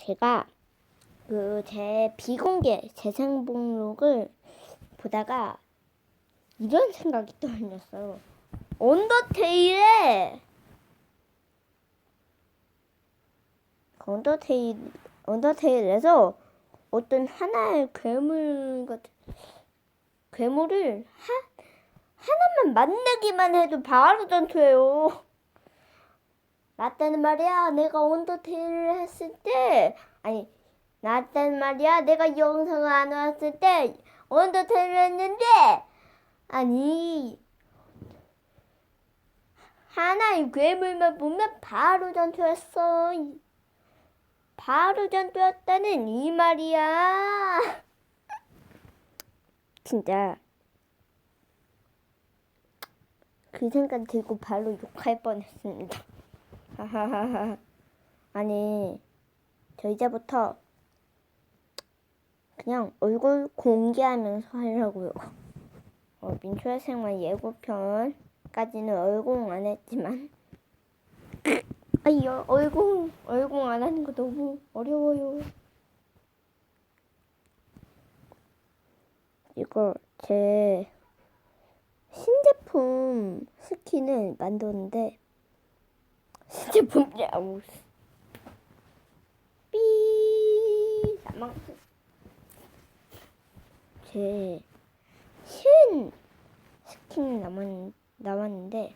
제가 그 제 비공개 재생 목록을 보다가 이런 생각이 떠올렸어요. 언더테일에 언더테일 언더테일에서 어떤 하나의 괴물 같은 괴물을 하 하나만 만들기만 해도 바로 전투해요. 나때는 말이야 내가 언더테일을 했을 때 아니 나때는 말이야 내가 영상을 안 왔을 때 언더테일을 했는데 아니 하나의 괴물만 보면 바로 전투했어. 바로 전투했다는 이 말이야. 진짜 그 생각 들고 바로 욕할 뻔했습니다. 하하하하. 아니 저 이제부터 그냥 얼굴 공개하면서 하려고요. 어, 민초의 생활 예고편까지는 얼공 안 했지만 아이 어, 얼공 얼공 안 하는 거 너무 어려워요. 이거 제 신제품 스킨을 만들었는데 신제품이 아우 삐 사망 제 신 스킨이 남았, 남았는데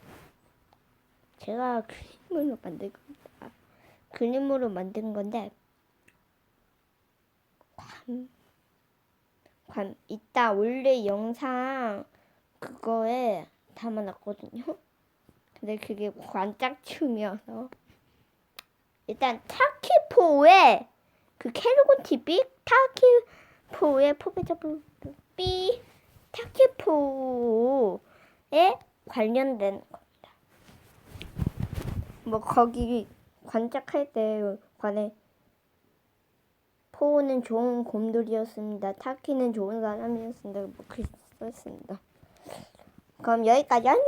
제가 그림으로 만든 겁니다. 그림으로 만든 건데 관, 관 이따 원래 영상 그거에 담아놨거든요. 근데 그게 관짝춤이어서 일단 타키포의 그 캐르곤 TV 타키포의 포베저블 삐 타키포에 관련된 겁니다. 뭐 거기 관짝할 때 관에 포는 좋은 곰돌이였습니다. 타키는 좋은 사람이었습니다. 뭐 그랬습니다. 그럼 여기까지 안녕.